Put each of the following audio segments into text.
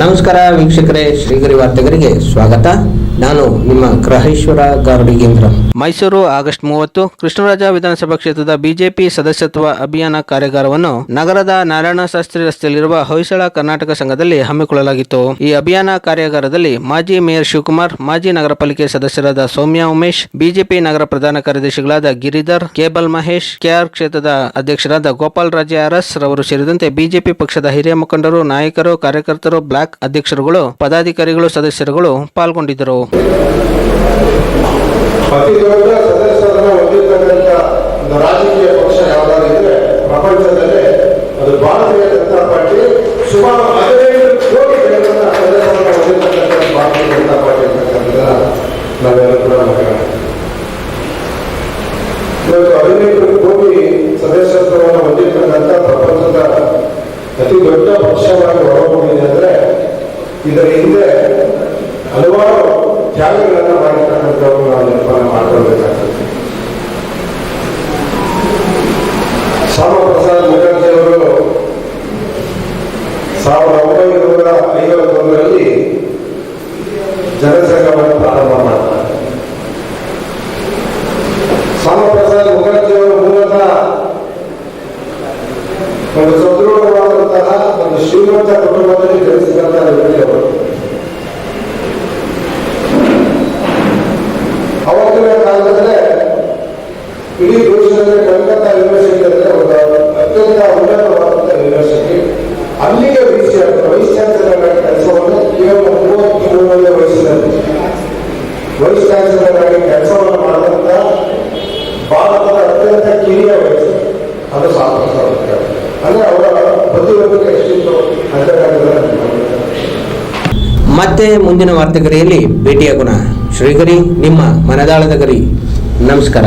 ನಮಸ್ಕಾರ ವೀಕ್ಷಕರೇ, ಶ್ರೀಗರಿ ವಾರ್ತೆಗರಿಗೆ ಸ್ವಾಗತ. ನಾನು ನಿಮ್ಮ ಗ್ರಹೇಶ್ವರ ಗಾರ್ಡಿಗೇಂದ್ರ ಮೈಸೂರು ಆಗಸ್ಟ್ ಮೂವತ್ತು, ಕೃಷ್ಣರಾಜ ವಿಧಾನಸಭಾ ಕ್ಷೇತ್ರದ ಬಿಜೆಪಿ ಸದಸ್ಯತ್ವ ಅಭಿಯಾನ ಕಾರ್ಯಾಗಾರವನ್ನು ನಗರದ ನಾರಾಯಣ ಶಾಸ್ತ್ರಿ ರಸ್ತೆಯಲ್ಲಿರುವ ಹೊಯ್ಸಳ ಕರ್ನಾಟಕ ಸಂಘದಲ್ಲಿ ಹಮ್ಮಿಕೊಳ್ಳಲಾಗಿತ್ತು. ಈ ಅಭಿಯಾನ ಕಾರ್ಯಾಗಾರದಲ್ಲಿ ಮಾಜಿ ಮೇಯರ್ ಶಿವಕುಮಾರ್, ಮಾಜಿ ನಗರ ಪಾಲಿಕೆ ಸದಸ್ಯರಾದ ಸೌಮ್ಯ ಉಮೇಶ್, ಬಿಜೆಪಿ ನಗರ ಪ್ರಧಾನ ಕಾರ್ಯದರ್ಶಿಗಳಾದ ಗಿರಿಧರ್, ಕೇಬಲ್ ಮಹೇಶ್, ಕೆಆರ್ ಕ್ಷೇತ್ರದ ಅಧ್ಯಕ್ಷರಾದ ಗೋಪಾಲ್ ರಾಜೆ ಅರಸ್ ರವರು ಸೇರಿದಂತೆ ಬಿಜೆಪಿ ಪಕ್ಷದ ಹಿರಿಯ ಮುಖಂಡರು, ನಾಯಕರು, ಕಾರ್ಯಕರ್ತರು, ಬ್ಲಾಕ್ ಅಧ್ಯಕ್ಷರುಗಳು ಪದಾಧಿಕಾರಿಗಳು ಸದಸ್ಯರುಗಳು ಪಾಲ್ಗೊಂಡಿದ್ದರು. ಸದಸ್ಯತ್ವವನ್ನು ಹೊಂದಿರತಕ್ಕಂಥ ಪ್ರಪಂಚದ ಅತಿ ದೊಡ್ಡ ಪಕ್ಷವಾಗಿ ಇದರ ಹಿಂದೆ ಹಲವಾರು ತ್ಯಾಗಗಳನ್ನು ಮಾಡಿರ್ತಕ್ಕಂಥವ್ರು ನಾವು ನಿರ್ಮಾಣ ಮಾಡ್ಕೊಳ್ಬೇಕಾಗ್ತದೆ. ಶ್ಯಾಮಪ್ರಸಾದ್ ಮುಖರ್ಜಿ ಅವರು ಸಾವಿರದ ಒಂಬೈನೂರ ಐವತ್ತೊಂದರಲ್ಲಿ ಜನಸಂಘವನ್ನು ಪ್ರಾರಂಭ ಮಾಡ್ತಾರೆ. ಶ್ಯಾಮಪ್ರಸಾದ್ ಮುಖರ್ಜಿ ಅವರು ಮೂಲತಃ ಒಂದು ಸದೃಢವಾದಂತಹ ಒಂದು ಶ್ರೀಮಂತ ಇಡೀ ದೇಶದಲ್ಲಿ ಕಲ್ಕತ್ತಾ ಯೂನಿವರ್ಸಿಟಿ ಅಂದ್ರೆ ಒಂದು ಅತ್ಯಂತ ಉನ್ನತವಾದಂಥ ಯೂನಿವರ್ಸಿಟಿ ಅಲ್ಲಿಗೆ ವೈಸ್ ವೈಸ್ ಚಾನ್ಸಲರ್ ಕೆಲಸವನ್ನು ಕೇವಲ ಮೂವತ್ತ್ ಮೂರನೇ ವಯಸ್ಸಿನಲ್ಲಿ ವೈಸ್ ಚಾನ್ಸಲರ್ ಆಗಿ ಕೆಲಸವನ್ನು ಮಾಡಿದಂಥ ಭಾರತದ ಅತ್ಯಂತ ಕಿರಿಯ ವಯಸ್ಸು. ಅದು ಸ್ವಾತಂತ್ರ್ಯ ಅಂದ್ರೆ ಅವರ ಪ್ರತಿಯೊಬ್ಬರಿಗೆ ಎಷ್ಟಿತ್ತು ಅಂತಕ್ಕಂಥದ್ದನ್ನು ಮತ್ತೆ ಮುಂದಿನ ವಾರ್ತೆಗರಿಯಲ್ಲಿ ಭೇಟಿಯಾಗೋಣ. ಶ್ರೀಗರಿ ನಿಮ್ಮ ಮನದಾಳದ ಗರಿ. ನಮಸ್ಕಾರ.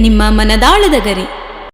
ನಿಮ್ಮ ಮನದಾಳದ ಗರಿ.